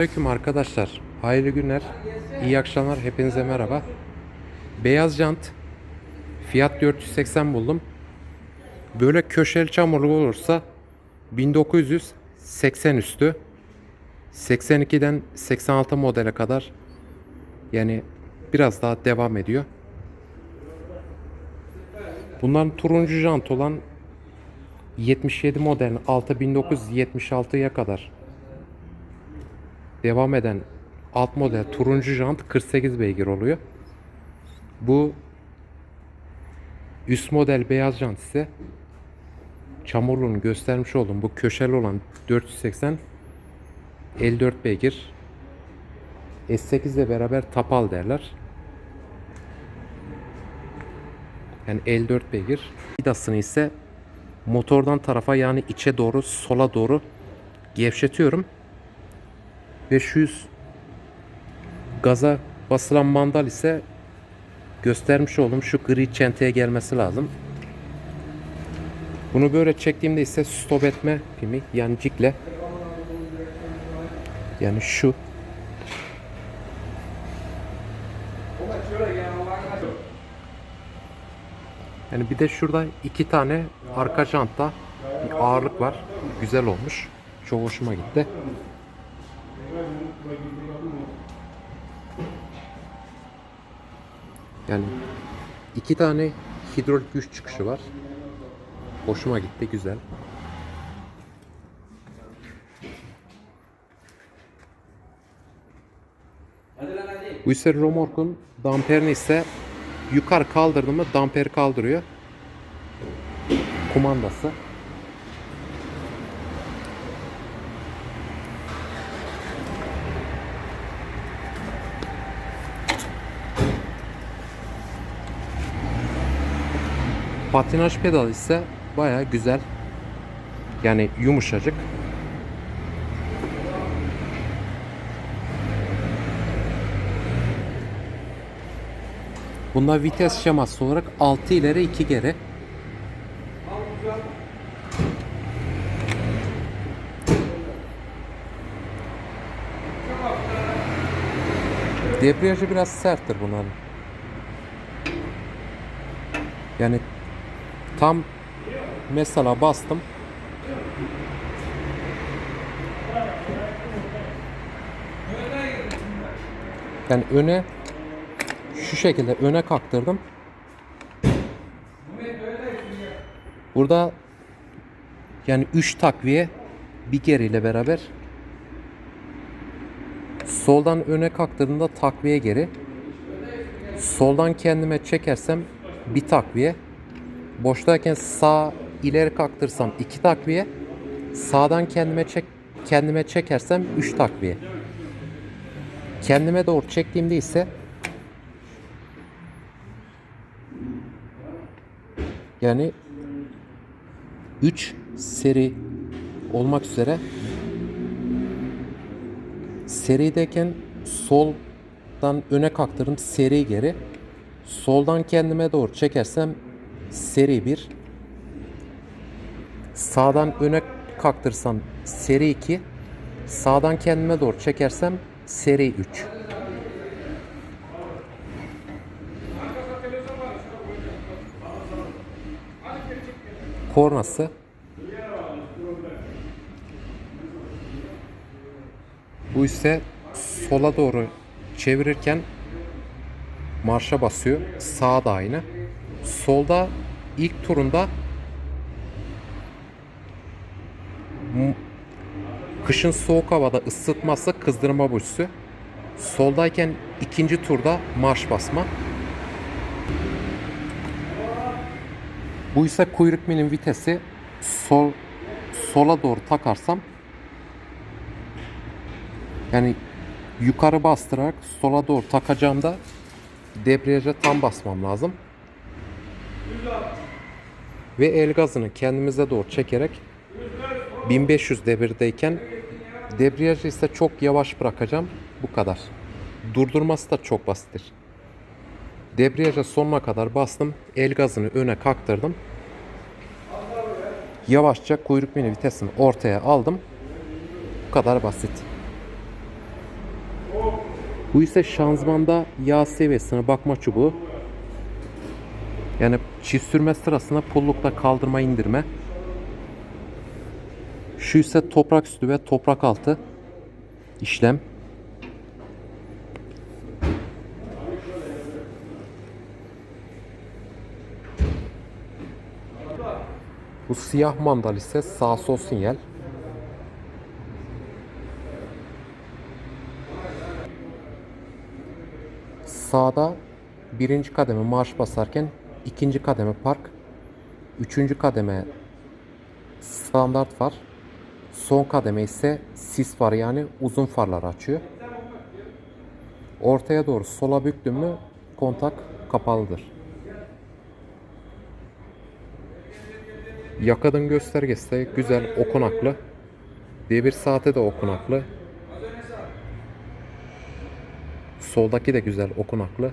Aleyküm arkadaşlar. Hayırlı günler. İyi akşamlar. Hepinize merhaba. Beyaz jant. Fiyat 480 buldum. Böyle köşeli çamurlu olursa 1980 üstü. 82'den 86 modele kadar yani biraz daha devam ediyor. Bunların turuncu jant olan 77 model 6976'ya kadar devam eden alt model turuncu jant 48 beygir oluyor. Bu üst model beyaz jant ise çamurluğunu göstermiş olduğum bu köşeli olan 480 54 beygir S8 ile beraber tapal derler. Yani 54 beygir. Vidasını ise motordan tarafa yani içe doğru sola doğru gevşetiyorum. 500 gaza basılan mandal ise göstermiş olduğum şu gri çenteye gelmesi lazım. Bunu böyle çektiğimde ise stop etme pimi yani cikle yani şu yani bir de şurada iki tane arka jantta bir ağırlık var. Güzel olmuş. Çok hoşuma gitti. Yani iki tane hidrolik güç çıkışı var. Hoşuma gitti, güzel. İse romorkun damperini ise yukarı kaldırdı mı damperi kaldırıyor. Kumandası. Patinaj pedal ise baya güzel. Yani yumuşacık. Bunda vites şeması olarak 6 ileri 2 geri. Debriyajı biraz serttir bunların. Yani tam mesela bastım. Yani öne şu şekilde öne kalktırdım. Burada yani 3 takviye bir geri ile beraber soldan öne kalktırdığımda takviye geri soldan kendime çekersem bir takviye boştayken sağ ileri kalktırsam iki takviye sağdan kendime çek kendime çekersem 3 takviye. Kendime doğru çektiğimde ise yani 3 seri olmak üzere serideyken soldan öne kalktırdım seri geri. Soldan kendime doğru çekersem seri 1 sağdan öne kalktırsam seri 2 sağdan kendime doğru çekersem seri 3 kornası bu ise sola doğru çevirirken marşa basıyor. Sağ da aynı. Solda ilk turunda kışın soğuk havada ısıtması kızdırma buysu. Soldayken ikinci turda marş basma. Bu ise kuyruk milin vitesi sol sola doğru takarsam yani yukarı bastırarak sola doğru takacağımda debriyaja tam basmam lazım. Ve el gazını kendimize doğru çekerek 1500 devirdeyken debriyajı ise çok yavaş bırakacağım. Bu kadar. Durdurması da çok basittir. Debriyaja sonuna kadar bastım. El gazını öne kaktırdım. Yavaşça kuyruk mini vitesini ortaya aldım. Bu kadar basit. Bu ise şanzımanda yağ seviyesine bakma çubuğu. Yani çift sürme sırasında pullukta kaldırma indirme. Şu ise toprak üstü ve toprak altı işlem. Bu siyah mandal ise sağ sol sinyal. Sağda birinci kademe marş basarken ikinci kademe park, üçüncü kademe standart var. Son kademe ise sis var yani uzun farlar açıyor. Ortaya doğru sola büktüm mü kontak kapalıdır. Yakadın göstergesi de güzel okunaklı. Devir saati de okunaklı. Soldaki de güzel okunaklı.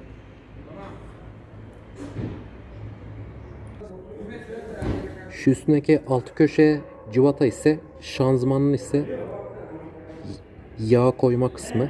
Şu üstündeki alt köşe civata ise şanzımanın ise yağ koyma kısmı.